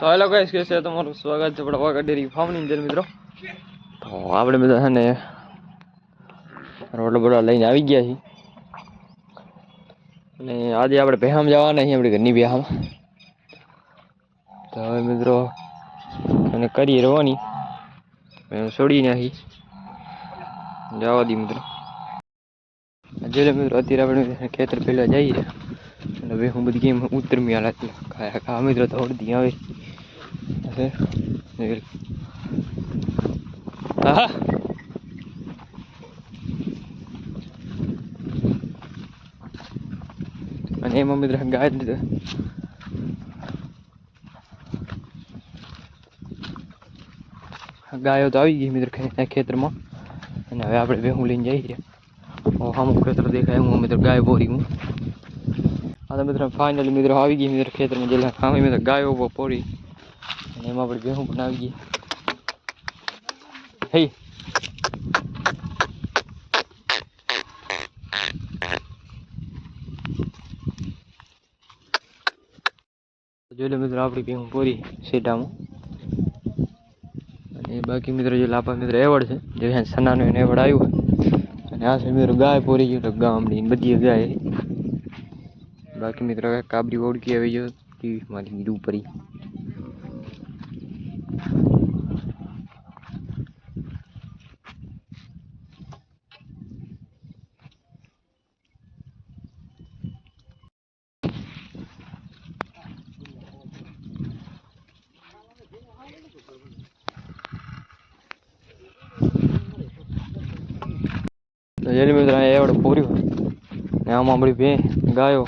તો hello guys કે છે તમારું સ્વાગત છે આપણા વાગા ડેરી ફાર્મની અંદર મિત્રો તો આપણે બધા છે ને રોટલો બરોડા લઈને આવી ગયા છીએ અને આજે આપણે ભેહામ જવાના છીએ આપણે ઘરની ભેહામ તો હવે મિત્રો અને કરી રવાની મેં છોડી નાખી જવા દી મિત્રો જોઈ મિત્રો અત્યારે આપણે ખેતર પહેલાં જઈએ અને હવે હું બધી ગેમ ઉતરમી હાલ ખાયા ખા મિત્રો દોડતી આવે હા અને એમાં મિત્ર ગાય ગાયો તો આવી ગઈ મિત્ર ખેતરમાં અને હવે આપણે બે હું લઈને જઈએ હું અમુક ખેતર દેખાય હું મિત્ર ગાય બોરી હું આદમી મિત્રો ફાઇનલી મિત્રો આવી ગઈ મિત્રો ખેતરમાં જઈલા આમે તો ગાયો બપોરી અને એમ આપણે ભેંસ બનાવી દીધી થે જોડે મિત્રો આપડી ભેંસ પૂરી શેઢામાં અને બાકી મિત્રો જો લાપત મિત્રો એવડ છે જો અહીં સનાનો એવડાયો અને આ છે મેરો ગાય પૂરી જો તો ગામની બધી ગાય बाकी मित्रों का काबरी बोर्ड की है जो कि हमारी गिरू परी તો જેની મિત્ર એવડે આમાં આપણી ભે ગાયો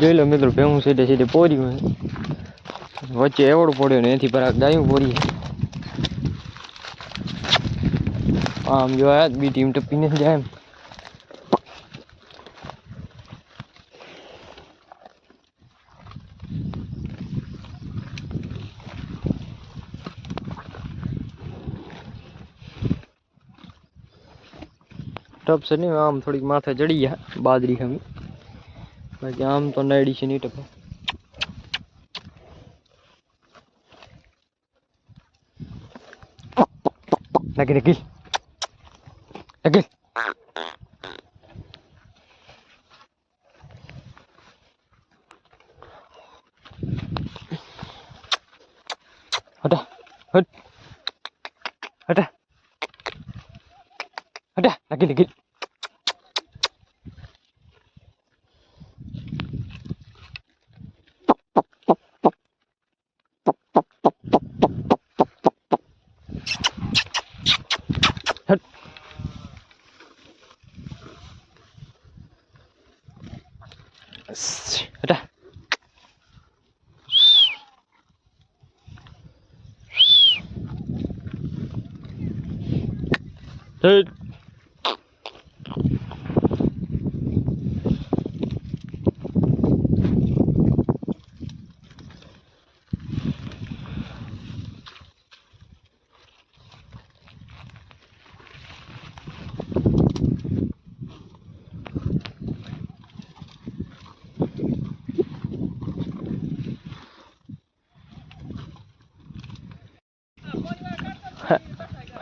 જોઈ લો મિત્રો ભેહું સીધે સીધે પોર્યું વચ્ચે એવડ પડ્યો ને એથી પર ગાયું પોરી આમ જો જ બી ટીમ ટપીને જાય એમ टप से नहीं आम थोड़ी माथे जड़ी है बाजरी हम बाकी आम तो नैडी से नहीं टपे नकी नकी नकी हटा हट हटा हटा नकी नकी هت هدا هت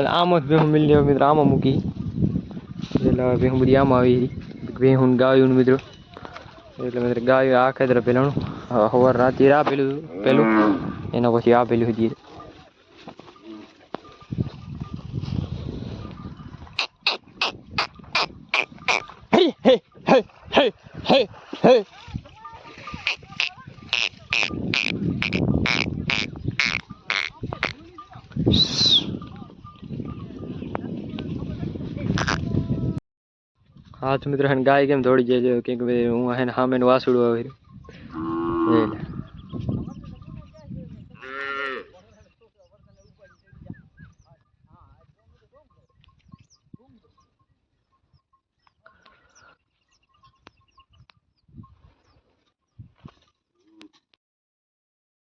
એટલે આમ જ ભેહું મિલી લેવા મિત્રો આમાં મૂકી એટલે ભેહું બધી આમાં આવી ભેહું ગાયું મિત્રો એટલે મિત્રો ગાયું આખે તરફ પેલાનું સવાર રાતે આ પેલું પેલું એના પછી આ હતી आज मित्र हन गाय के हम दौड़ जे जो के के हूं है हां मैं वासुड़ो है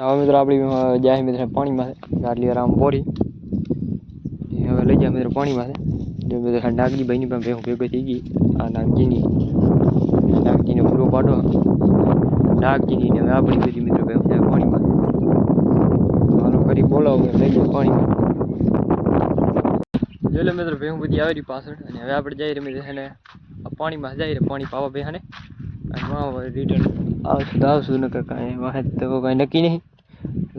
आओ मित्र आपली जाय मित्र पानी मा गाड़ी आराम बोरी ये ले जा मित्र पानी मा જો મેં જો ડાકજી ભાઈની પર ભેંઓ પેગો કેતીગી આ નામ કેની ડાકજીનો પૂરો પાડો ડાકજીની ને આપડી પડી મિત્રો કે પાણીમાં આનો કરી બોલાવ કે પાણી લેલે મેત્ર ભેંઓ બધી આવી પાછળ અને હવે આપણે જાય રેમે છે ને આ પાણીમાં જાય રે પાણી પાવા ભેહાને આ મોવર રીટર્ન આવશ દાવ સુન કે કાય વાહ દેખો કઈ નકી નહીં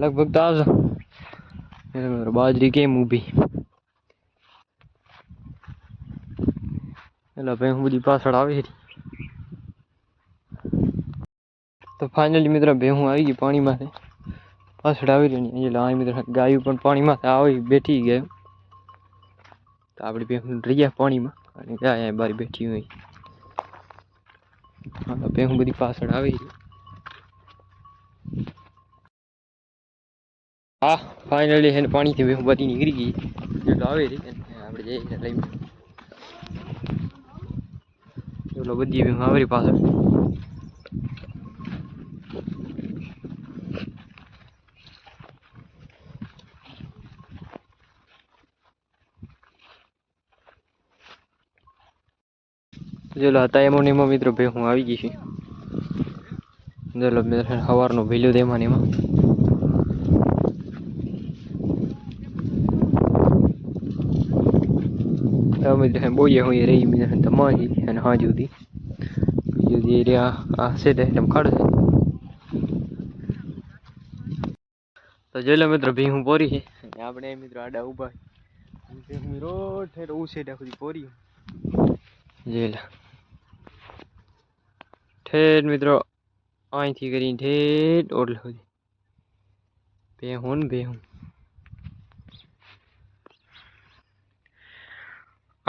લગભગ 10 જો મેરો બાજરી કે મૂબી એટલે ભાઈ હું બધી પાછળ આવી રહી તો ફાઇનલી મિત્રો ભેહું આવી ગઈ પાણીમાંથી પાછળ આવી રહી એટલે આ મિત્રો ગાયું પણ પાણીમાંથી આવી બેઠી ગયું તો આપણી ભેહું રહી ગયા પાણીમાં અને ગાય બાર બેઠી હોય ભેહું બધી પાછળ આવી રહી હા ફાઇનલી એને પાણીથી ભેહું બધી નીકળી ગઈ એટલે આવી રહી આપણે જઈને લઈ लो बजी भी हाँ मेरे पास जो लाता एमो नेमो मित्र भे हूँ आई गई जो लोग हवा भेलो देमा અમે જ બોઈએ હું રહી મીને તો માહી અને હા જુદી બીજું જે રહ્યા આ સેટ આઈટમ કાઢો છે તો જોઈ લો મિત્રો ભી હું પોરી છે આપણે મિત્રો આડા ઊભા રોડ ઠેર હું સેટ સુધી પોરી જોઈ લો ઠેર મિત્રો અહીંથી કરીને ઠેર ઓટલા સુધી બે હું ને બે હું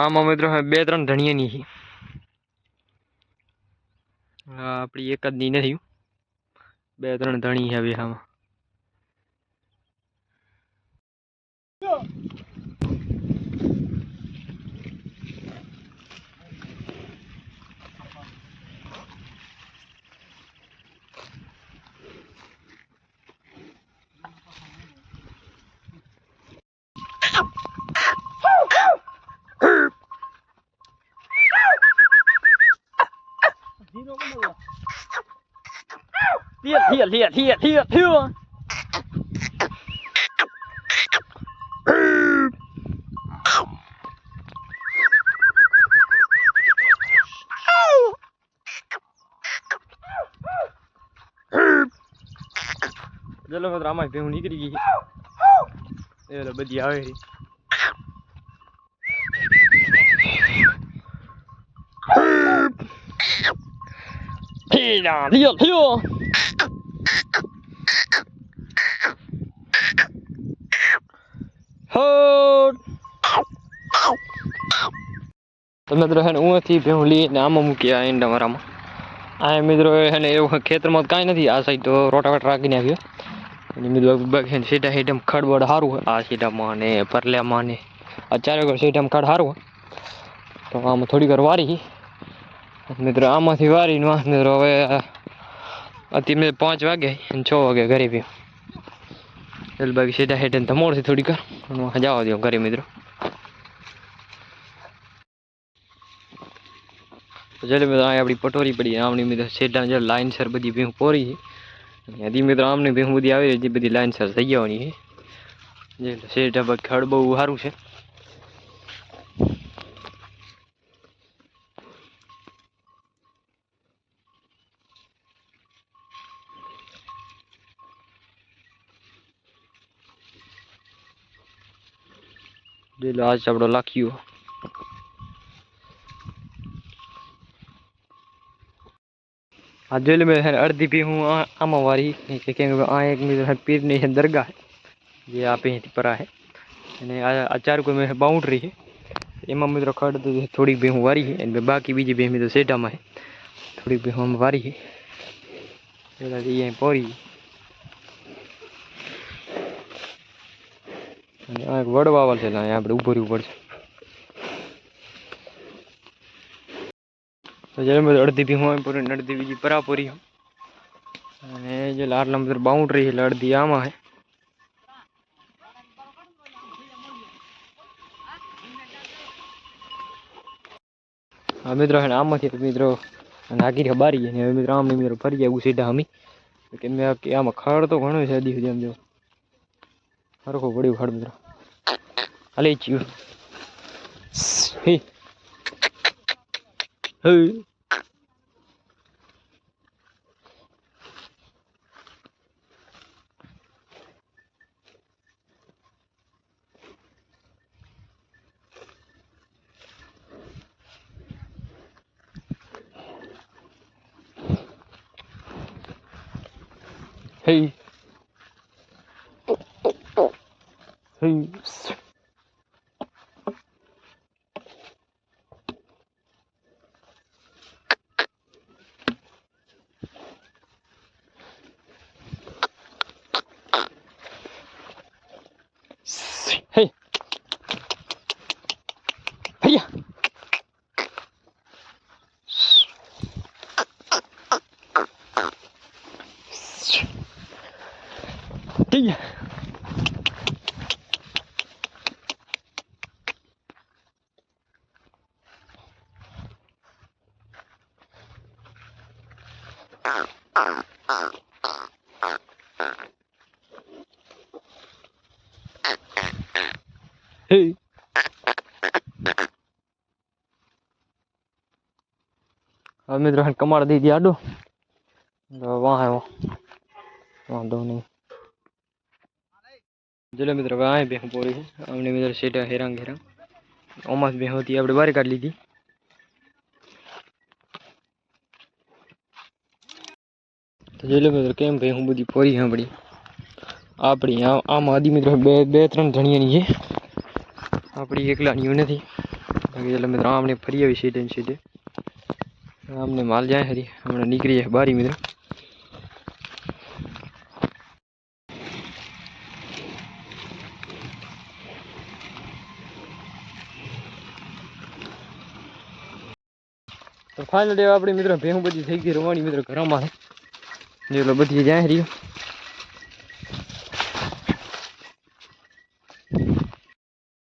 આમાં મિત્રો બે ત્રણ ધણીયાની છે હા આપણી એક જ ની નથી બે ત્રણ ધણી છે હવે આમાં thiệt thiệt thiệt thiệt thiệt thiệt Giờ là mà drama, bên hồn đi cái gì. Giờ là bất đi ao peeing on heel heel. Hold. तुम इधर है ना उठी बेहुली नाम हम किया इन डमरा में आये मित्र है ना ये खेतर मत कहीं नहीं आ सही तो रोटा वटा की नहीं आ गया नहीं मित्र बग है ना सीधा हेडम खड़ बड़ हारू है आ सीधा माने परले माने अचारे को सीधा हम खड़ हारू है तो हम थोड़ी करवा रही મિત્રો આમાંથી વારી વાંસ મિત્રો હવે અત્યારે પાંચ વાગે અને છ વાગે ઘરે પીવું એટલે બાકી સીધા હેઠે ધમોડથી થોડીક જવા દો ઘરે મિત્રો જલે મિત્રો અહીંયા આપણી પટોરી પડી આમની મિત્રો સેટા જે લાઇનસર બધી ભેહું પોરી છે હજી મિત્રો આમની ભેહું બધી આવી જે બધી લાઇનસર થઈ જવાની છે જે સેટા પર ખડ બહુ સારું છે લીલો આ ચાપડો લાખ્યો આ જોઈ લે મેં અડધી ભી હું આમાં વારી નીચે કેમ કે આ એક મીટર પીરની છે દરગાહ ये आप यहीं पर है અને આ ચાર કોઈ મેં બાઉન્ડ્રી છે એમાં મિત્રો ખડ તો થોડીક ભેહું વારી છે અને બાકી બીજી ભેહ મિત્રો શેઢામાં છે થોડીક ભેહું વારી છે પહેલાં અહીંયા પહોંચી અને એક વડવાવલ છે ત્યાં આપણે ઉભરી ઉપર છે તો એટલે મેં ઓર દીપી હોય ઓર નેટ દીપીજી પરાપરી હ ને જે લાર નંબર બાઉન્ડરી છે લડ દી આમાં હ આ મિત્રો હે આમાંથી મિત્રો નાગીર બારી ને મિત્રો આમ ને મિત્રો ફરજે ઉસીડા હમી કે મે આ કે આમાં ખાર તો ઘણો છે દીજે આમ જો સરખું પડ્યું ખાડ મિત્રો હાલી ગયું Peace. Hey. अब मित्रों ने कमाड़ दी दिया आडो तो वहाँ है वो वहाँ दो नहीं चलो मित्रों आए बेह पूरी हमने मित्र सेट हेरंग हेरंग ओमास बेह होती है अपने बारे कर ली थी तो જોઈ લો મિત્રો કેમ ભાઈ હું બધી પોરી સાંભળી આપણી આમાં આદિ મિત્રો બે બે धनिया नहीं है આપણી એકલા એવું નથી બાકી એટલે મિત્રો આમને ફરી આવી સીધે ને સીધે આમને માલ જાય હરી હમણાં નીકળીએ બારી મિત્રો તો ફાઇનલી આપણી મિત્રો ભેહું બધી થઈ ગઈ રવાની મિત્રો ઘરમાં એટલે બધી જાય રહ્યું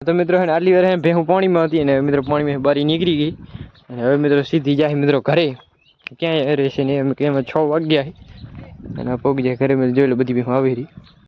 તો મિત્રો હે આટલી વાર હે હું પાણીમાં હતી અને મિત્રો પાણીમાં બારી નીકળી ગઈ અને હવે મિત્રો સીધી જાય મિત્રો ઘરે ક્યાંય રહેશે ને એમ કે છ વાગ્યા અને પગ જાય ઘરે મેં જોયેલું બધી ભેહું આવી રહી